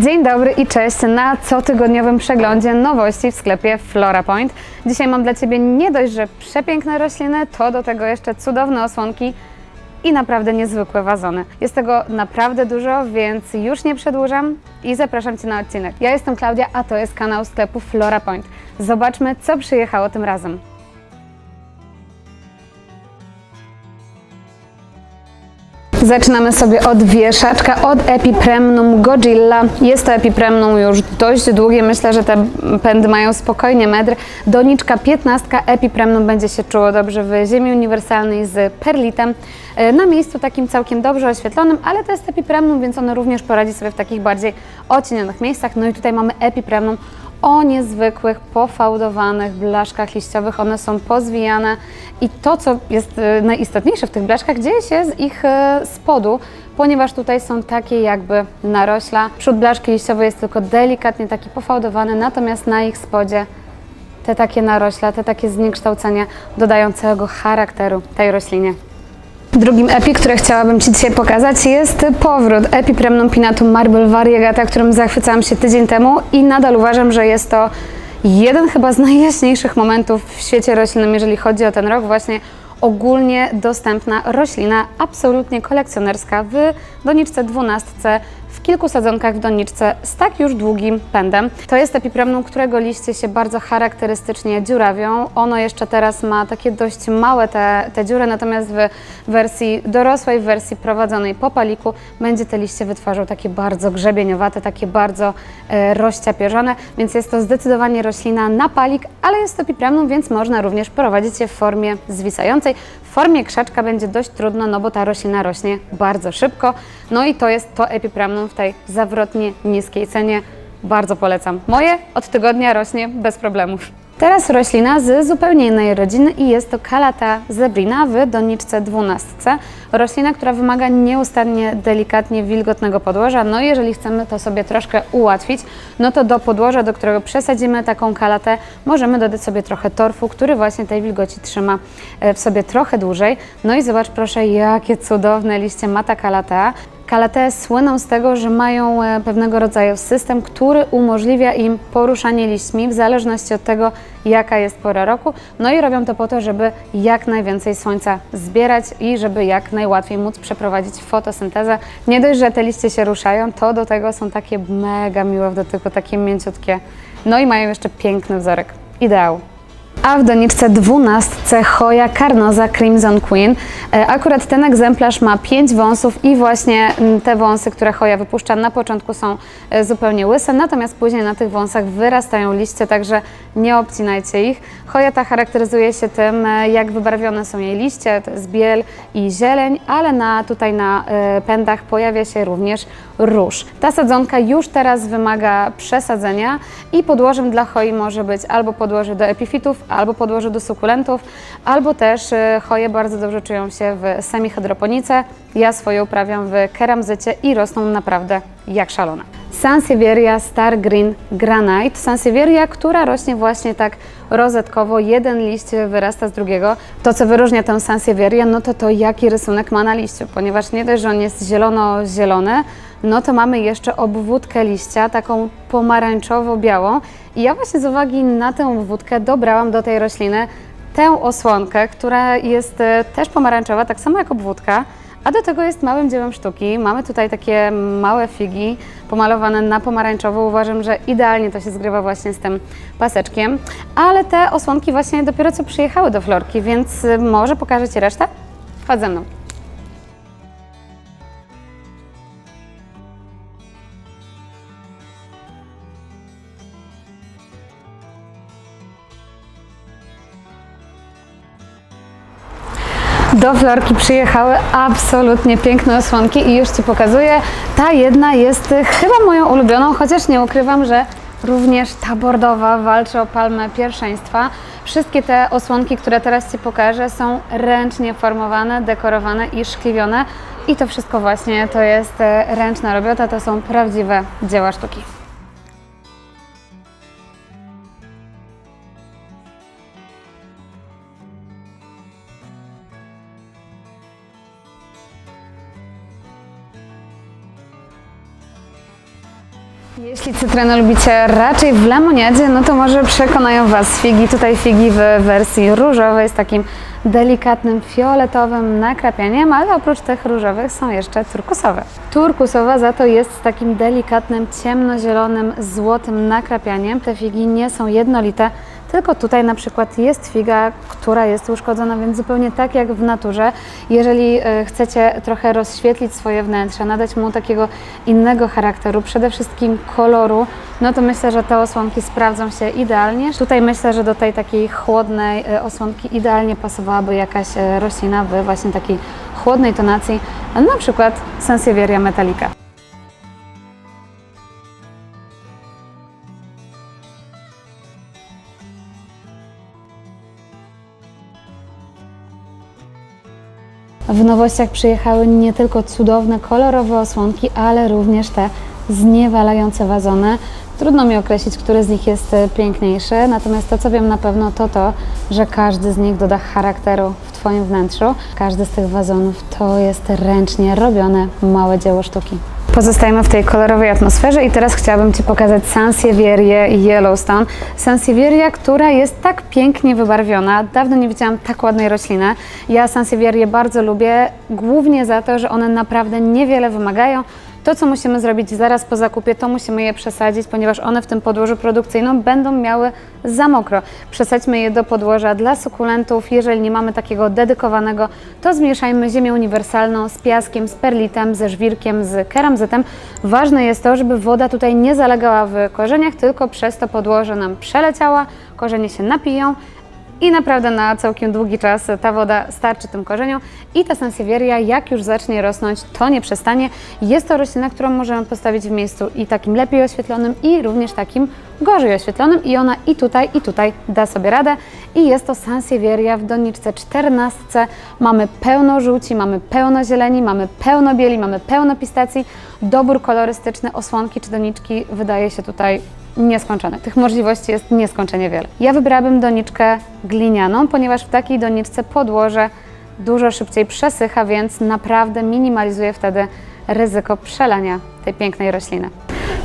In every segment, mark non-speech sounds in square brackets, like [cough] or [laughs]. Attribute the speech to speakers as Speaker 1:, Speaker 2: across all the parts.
Speaker 1: Dzień dobry i cześć na cotygodniowym przeglądzie nowości w sklepie Flora Point. Dzisiaj mam dla Ciebie nie dość, że przepiękne rośliny, to do tego jeszcze cudowne osłonki i naprawdę niezwykłe wazony. Jest tego naprawdę dużo, więc już nie przedłużam i zapraszam Cię na odcinek. Ja jestem Klaudia, a to jest kanał sklepu Flora Point. Zobaczmy, co przyjechało tym razem. Zaczynamy sobie od wieszaczka, od Epipremnum Godzilla. Jest to Epipremnum już dość długie, myślę, że te pędy mają spokojnie metr. Doniczka 15 Epipremnum będzie się czuło dobrze w ziemi uniwersalnej z perlitem. E, Na miejscu takim całkiem dobrze oświetlonym, ale to jest Epipremnum, więc ono również poradzi sobie w takich bardziej ocienionych miejscach. No i tutaj mamy Epipremnum o niezwykłych, pofałdowanych blaszkach liściowych. One są pozwijane i to, co jest e, najistotniejsze w tych blaszkach, dzieje się z ich e, spodu, ponieważ tutaj są takie jakby narośla. Przód blaszki liściowej jest tylko delikatnie taki pofałdowany, natomiast na ich spodzie te takie narośla, te takie zniekształcenia dodają całego charakteru tej roślinie. Drugim epi, które chciałabym Ci dzisiaj pokazać jest powrót Epipremnum pinatum marble variegata, którym zachwycałam się tydzień temu i nadal uważam, że jest to jeden chyba z najjaśniejszych momentów w świecie roślinnym, jeżeli chodzi o ten rok, właśnie ogólnie dostępna roślina, absolutnie kolekcjonerska w doniczce 12, w kilku sadzonkach w doniczce z tak już długim pędem. To jest epipremnum, którego liście się bardzo charakterystycznie dziurawią. Ono jeszcze teraz ma takie dość małe te, te dziury, natomiast w wersji dorosłej, w wersji prowadzonej po paliku będzie te liście wytwarzał takie bardzo grzebieniowate, takie bardzo e, rozciapierzone, więc jest to zdecydowanie roślina na palik, ale jest to epipremnum, więc można również prowadzić je w formie zwisającej. W formie krzaczka będzie dość trudno, no bo ta roślina rośnie bardzo szybko. No i to jest to epipremnum w tej zawrotnie niskiej cenie. Bardzo polecam. Moje od tygodnia rośnie bez problemów. Teraz roślina z zupełnie innej rodziny i jest to Calata zebrina w doniczce 12. Roślina, która wymaga nieustannie, delikatnie wilgotnego podłoża. No jeżeli chcemy to sobie troszkę ułatwić, no to do podłoża, do którego przesadzimy taką kalatę, możemy dodać sobie trochę torfu, który właśnie tej wilgoci trzyma e, w sobie trochę dłużej. No i zobacz proszę, jakie cudowne liście ma ta kalata. Kalate słyną z tego, że mają e, pewnego rodzaju system, który umożliwia im poruszanie liśćmi w zależności od tego, jaka jest pora roku. No i robią to po to, żeby jak najwięcej słońca zbierać i żeby jak najłatwiej móc przeprowadzić fotosyntezę. Nie dość, że te liście się ruszają, to do tego są takie mega miłe w dotyku, takie mięciutkie. No i mają jeszcze piękny wzorek. Ideał. A w doniczce 12 Hoya Carnoza Crimson Queen. E, Akurat ten egzemplarz ma 5 wąsów i właśnie mm, te wąsy, które Hoya wypuszcza na początku są e, zupełnie łyse, natomiast później na tych wąsach wyrastają liście, także nie obcinajcie ich. Hoya ta charakteryzuje się tym, e, jak wybarwione są jej liście, to jest biel i zieleń, ale na, tutaj na pędach pojawia się również róż. Ta sadzonka już teraz wymaga przesadzenia i podłożem dla hoi może być albo podłoże do epifitów, albo podłoże do sukulentów, albo też e, hoje bardzo dobrze czują się w semihydroponice. Ja swoje uprawiam w keramzycie i rosną naprawdę jak szalone. Sansevieria Star Green Granite. Sansevieria, która rośnie właśnie tak rozetkowo, jeden liść wyrasta z drugiego. To, co wyróżnia tę Sansevierię, no to to, jaki rysunek ma na liściu, ponieważ nie dość, że on jest zielono-zielony, no to mamy jeszcze obwódkę liścia, taką pomarańczowo-białą. I ja właśnie z uwagi na tę obwódkę dobrałam do tej rośliny tę osłonkę, która jest e, też pomarańczowa, tak samo jak obwódka, a do tego jest małym dziełem sztuki. Mamy tutaj takie małe figi pomalowane na pomarańczowo. Uważam, że idealnie to się zgrywa właśnie z tym paseczkiem. Ale te osłonki właśnie dopiero co przyjechały do Florki, więc y, może pokażę Ci resztę? Chodź ze mną. Do Florki przyjechały absolutnie piękne osłonki i już Ci pokazuję. Ta jedna jest chyba moją ulubioną, chociaż nie ukrywam, że również ta bordowa walczy o palmę pierwszeństwa. Wszystkie te osłonki, które teraz Ci pokażę, są ręcznie formowane, dekorowane i szkliwione. I to wszystko właśnie to jest y, ręczna robota, to są prawdziwe dzieła sztuki. Jeśli cytrynę lubicie raczej w lemoniadzie, no to może przekonają Was figi. Tutaj figi w wersji różowej z takim delikatnym fioletowym nakrapianiem, ale oprócz tych różowych są jeszcze turkusowe. Turkusowa za to jest z takim delikatnym ciemnozielonym, złotym nakrapianiem. Te figi nie są jednolite, tylko tutaj na przykład jest figa, która jest uszkodzona, więc zupełnie tak jak w naturze. Jeżeli e, chcecie trochę rozświetlić swoje wnętrze, nadać mu takiego innego charakteru, przede wszystkim koloru, no to myślę, że te osłonki sprawdzą się idealnie. Tutaj myślę, że do tej takiej chłodnej e, osłonki idealnie pasowałaby jakaś e, roślina w właśnie takiej chłodnej tonacji, na przykład Sansevieria metallica. W nowościach przyjechały nie tylko cudowne, kolorowe osłonki, ale również te zniewalające wazony. Trudno mi określić, który z nich jest e, piękniejszy, natomiast to, co wiem na pewno, to to, że każdy z nich doda charakteru w Twoim wnętrzu. Każdy z tych wazonów to jest ręcznie robione małe dzieło sztuki. Pozostajemy w tej kolorowej atmosferze i teraz chciałabym Ci pokazać Sansevierię Yellowstone. Sansevieria, która jest tak pięknie wybarwiona. Dawno nie widziałam tak ładnej rośliny. Ja Sansevierię bardzo lubię, głównie za to, że one naprawdę niewiele wymagają. To, co musimy zrobić zaraz po zakupie, to musimy je przesadzić, ponieważ one w tym podłożu produkcyjnym będą miały za mokro. Przesadźmy je do podłoża dla sukulentów. Jeżeli nie mamy takiego dedykowanego, to zmieszajmy ziemię uniwersalną z piaskiem, z perlitem, ze żwirkiem, z keramzytem. Ważne jest to, żeby woda tutaj nie zalegała w korzeniach, tylko przez to podłoże nam przeleciała, korzenie się napiją i naprawdę na całkiem długi czas ta woda starczy tym korzeniom i ta sansevieria jak już zacznie rosnąć, to nie przestanie. Jest to roślina, którą możemy postawić w miejscu i takim lepiej oświetlonym i również takim gorzej oświetlonym i ona i tutaj i tutaj da sobie radę i jest to sansevieria w doniczce 14. Mamy pełno żółci, mamy pełno zieleni, mamy pełno bieli, mamy pełno pistacji. Dobór kolorystyczny osłonki czy doniczki wydaje się tutaj nieskończone. Tych możliwości jest nieskończenie wiele. Ja wybrałabym doniczkę glinianą, ponieważ w takiej doniczce podłoże dużo szybciej przesycha, więc naprawdę minimalizuje wtedy ryzyko przelania tej pięknej rośliny.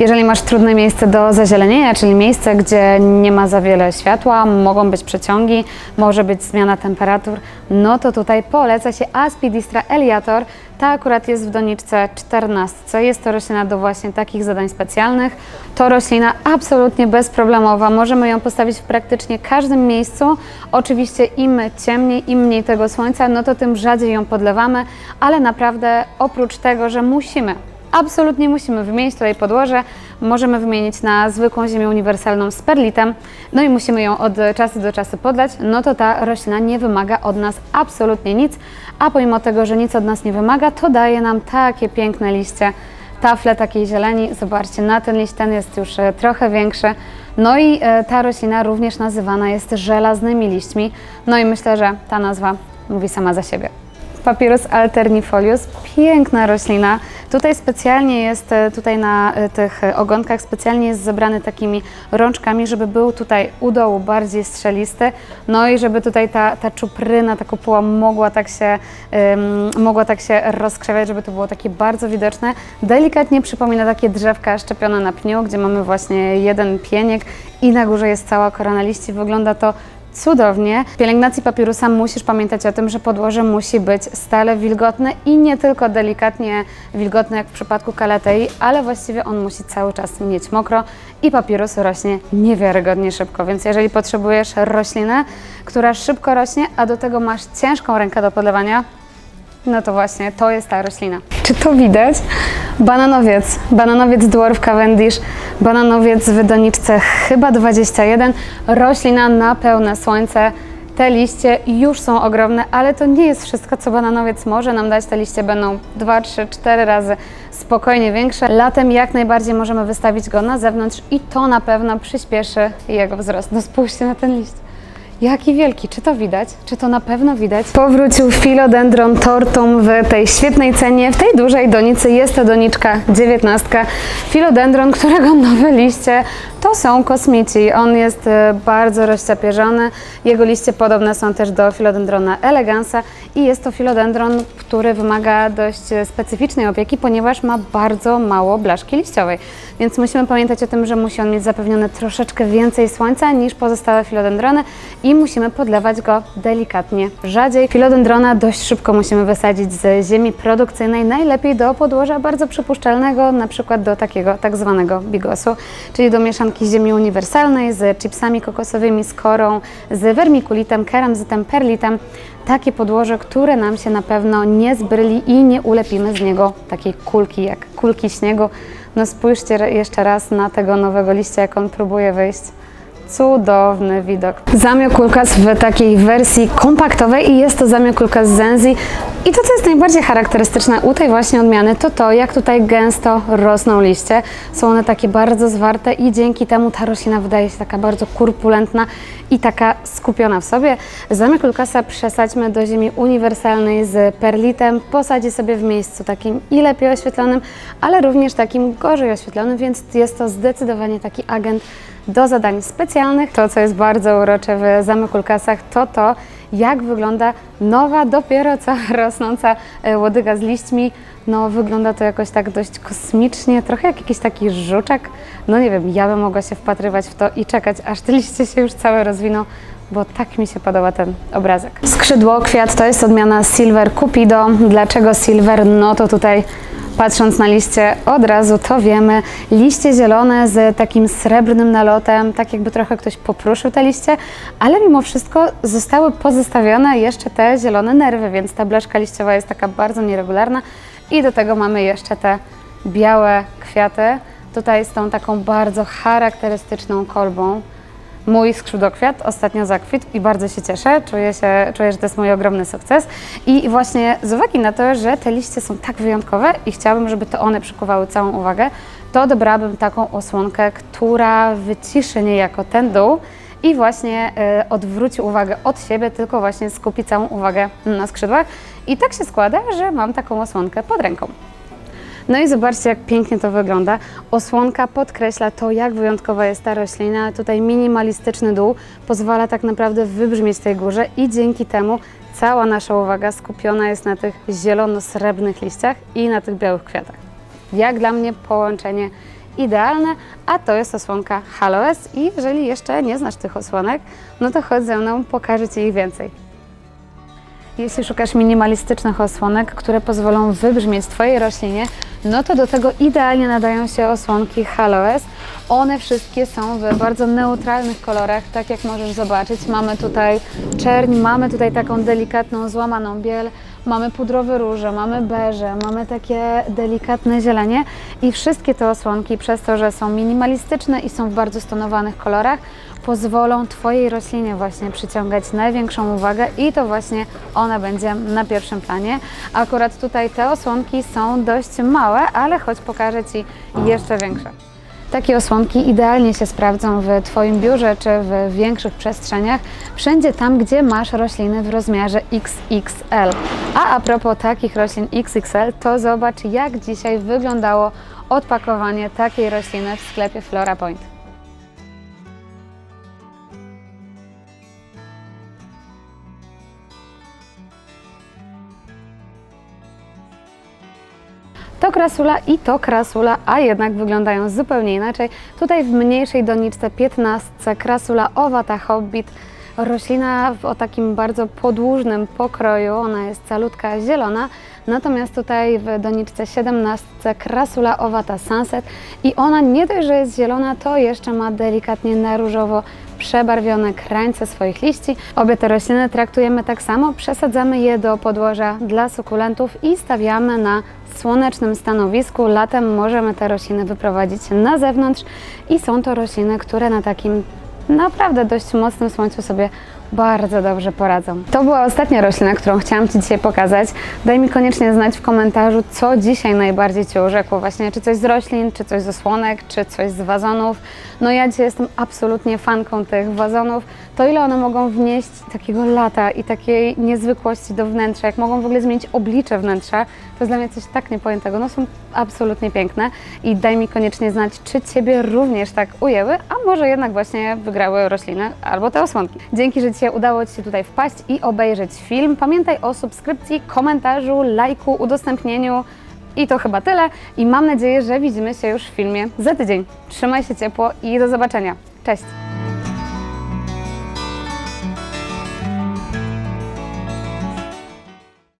Speaker 1: Jeżeli masz trudne miejsce do zazielenienia, czyli miejsce, gdzie nie ma za wiele światła, mogą być przeciągi, może być zmiana temperatur, no to tutaj poleca się Aspidistra eliator. Ta akurat jest w doniczce 14. Jest to roślina do właśnie takich zadań specjalnych. To roślina absolutnie bezproblemowa. Możemy ją postawić w praktycznie każdym miejscu. Oczywiście im ciemniej, im mniej tego słońca, no to tym rzadziej ją podlewamy, ale naprawdę oprócz tego, że musimy Absolutnie musimy wymienić tutaj podłoże. Możemy wymienić na zwykłą ziemię uniwersalną z perlitem, no i musimy ją od czasu do czasu podlać, no to ta roślina nie wymaga od nas absolutnie nic, a pomimo tego, że nic od nas nie wymaga, to daje nam takie piękne liście, tafle takiej zieleni. Zobaczcie, na ten liść ten jest już e, trochę większy. No i e, ta roślina również nazywana jest żelaznymi liśćmi, no i myślę, że ta nazwa mówi sama za siebie. Papyrus alternifolius, piękna roślina. Tutaj specjalnie jest, e, tutaj na e, tych ogonkach specjalnie jest zebrany takimi rączkami, żeby był tutaj u dołu bardziej strzelisty, no i żeby tutaj ta, ta czupryna, ta kopuła mogła tak, się, ym, mogła tak się rozkrzewiać, żeby to było takie bardzo widoczne. Delikatnie przypomina takie drzewka szczepione na pniu, gdzie mamy właśnie jeden pieniek i na górze jest cała korona liści. Wygląda to Cudownie. W pielęgnacji papirusa musisz pamiętać o tym, że podłoże musi być stale wilgotne i nie tylko delikatnie wilgotne jak w przypadku kaletei, ale właściwie on musi cały czas mieć mokro i papirus rośnie niewiarygodnie szybko. Więc jeżeli potrzebujesz roślinę, która szybko rośnie, a do tego masz ciężką rękę do podlewania, no to właśnie to jest ta roślina. Czy to widać? Bananowiec, bananowiec Dwarf Cavendish, bananowiec w doniczce chyba 21, roślina na pełne słońce. Te liście już są ogromne, ale to nie jest wszystko, co bananowiec może nam dać. Te liście będą 2, 3, 4 razy spokojnie większe. Latem jak najbardziej możemy wystawić go na zewnątrz i to na pewno przyspieszy jego wzrost. No spójrzcie na ten liść. Jaki wielki, czy to widać? Czy to na pewno widać? Powrócił Philodendron Tortum w tej świetnej cenie, w tej dużej donicy. Jest to doniczka 19. Philodendron, którego nowe liście to są kosmici. On jest e, bardzo rozciapierzony. Jego liście podobne są też do Philodendrona elegansa i jest to Philodendron, który wymaga dość e, specyficznej opieki, ponieważ ma bardzo mało blaszki liściowej. Więc musimy pamiętać o tym, że musi on mieć zapewnione troszeczkę więcej słońca niż pozostałe filodendrony i musimy podlewać go delikatnie rzadziej. Filodendrona dość szybko musimy wysadzić z ziemi produkcyjnej, najlepiej do podłoża bardzo przypuszczalnego, na przykład do takiego tak zwanego bigosu, czyli do mieszanki ziemi uniwersalnej z chipsami kokosowymi, z korą, z wermikulitem, keramzytem, perlitem. Takie podłoże, które nam się na pewno nie zbryli i nie ulepimy z niego takiej kulki, jak kulki śniegu. No spójrzcie jeszcze raz na tego nowego liścia, jak on próbuje wyjść. Cudowny widok. Zamiokulkas w takiej wersji kompaktowej i jest to zamiokulkas Zenzi. I to, co jest najbardziej charakterystyczne u tej właśnie odmiany, to to, jak tutaj gęsto rosną liście. Są one takie bardzo zwarte i dzięki temu ta roślina wydaje się taka bardzo kurpulentna i taka skupiona w sobie. Zamiokulkasa przesadźmy do ziemi uniwersalnej z perlitem. Posadzi sobie w miejscu takim i lepiej oświetlonym, ale również takim gorzej oświetlonym, więc jest to zdecydowanie taki agent do zadań specjalnych. To, co jest bardzo urocze w Zamykulkasach, to to, jak wygląda nowa, dopiero co [laughs] rosnąca e, łodyga z liśćmi. No, wygląda to jakoś tak dość kosmicznie, trochę jak jakiś taki żuczek. No nie wiem, ja bym mogła się wpatrywać w to i czekać, aż te [laughs] liście się już całe rozwiną, bo tak mi się podoba ten obrazek. Skrzydło kwiat to jest odmiana Silver Cupido. Dlaczego Silver? No to tutaj Patrząc na liście od razu to wiemy. Liście zielone z takim srebrnym nalotem, tak jakby trochę ktoś popruszył te liście, ale mimo wszystko zostały pozostawione jeszcze te zielone nerwy, więc ta blaszka liściowa jest taka bardzo nieregularna i do tego mamy jeszcze te białe kwiaty. Tutaj z tą taką bardzo charakterystyczną kolbą. Mój skrzydłokwiat ostatnio zakwitł i bardzo się cieszę. Czuję, się, czuję, że to jest mój ogromny sukces. I właśnie z uwagi na to, że te liście są tak wyjątkowe i chciałabym, żeby to one przykuwały całą uwagę, to dobrałabym taką osłonkę, która wyciszy niejako ten dół i właśnie y, odwróci uwagę od siebie, tylko właśnie skupi całą uwagę na skrzydłach. I tak się składa, że mam taką osłonkę pod ręką. No i zobaczcie, jak pięknie to wygląda. Osłonka podkreśla to, jak wyjątkowa jest ta roślina. Tutaj minimalistyczny dół pozwala tak naprawdę wybrzmieć tej górze i dzięki temu cała nasza uwaga skupiona jest na tych zielono-srebrnych liściach i na tych białych kwiatach. Jak dla mnie połączenie idealne, a to jest osłonka Haloes i jeżeli jeszcze nie znasz tych osłonek, no to chodź ze mną, pokażę Ci ich więcej. Jeśli szukasz minimalistycznych osłonek, które pozwolą wybrzmieć Twojej roślinie, no to do tego idealnie nadają się osłonki Haloes. One wszystkie są w bardzo neutralnych kolorach, tak jak możesz zobaczyć. Mamy tutaj czerń, mamy tutaj taką delikatną, złamaną biel, mamy pudrowe róże, mamy beże, mamy takie delikatne zielenie i wszystkie te osłonki przez to, że są minimalistyczne i są w bardzo stonowanych kolorach, pozwolą Twojej roślinie właśnie przyciągać największą uwagę i to właśnie ona będzie na pierwszym planie. Akurat tutaj te osłonki są dość małe, ale choć pokażę Ci jeszcze większe. Takie osłonki idealnie się sprawdzą w Twoim biurze czy w większych przestrzeniach, wszędzie tam, gdzie masz rośliny w rozmiarze XXL. A a propos takich roślin XXL, to zobacz jak dzisiaj wyglądało odpakowanie takiej rośliny w sklepie Flora Point. To krasula i to krasula, a jednak wyglądają zupełnie inaczej. Tutaj w mniejszej doniczce 15 krasula owata hobbit. Roślina o takim bardzo podłużnym pokroju, ona jest calutka zielona, natomiast tutaj w doniczce 17 krasula owata sunset i ona nie dość, że jest zielona, to jeszcze ma delikatnie na różowo przebarwione krańce swoich liści. Obie te rośliny traktujemy tak samo, przesadzamy je do podłoża dla sukulentów i stawiamy na słonecznym stanowisku. Latem możemy te rośliny wyprowadzić na zewnątrz i są to rośliny, które na takim naprawdę dość mocnym słońcu sobie bardzo dobrze poradzą. To była ostatnia roślina, którą chciałam Ci dzisiaj pokazać. Daj mi koniecznie znać w komentarzu, co dzisiaj najbardziej Cię urzekło. Właśnie, czy coś z roślin, czy coś z osłonek, czy coś z wazonów. No ja dzisiaj jestem absolutnie fanką tych wazonów. To ile one mogą wnieść takiego lata i takiej niezwykłości do wnętrza, jak mogą w ogóle zmienić oblicze wnętrza, to jest dla mnie coś tak niepojętego. No są absolutnie piękne i daj mi koniecznie znać, czy Ciebie również tak ujęły, a może jednak właśnie wygrały rośliny albo te osłonki. Dzięki, że Dzisiaj udało Ci się tutaj wpaść i obejrzeć film. Pamiętaj o subskrypcji, komentarzu, lajku, udostępnieniu. I to chyba tyle. I mam nadzieję, że widzimy się już w filmie za tydzień. Trzymaj się ciepło i do zobaczenia. Cześć!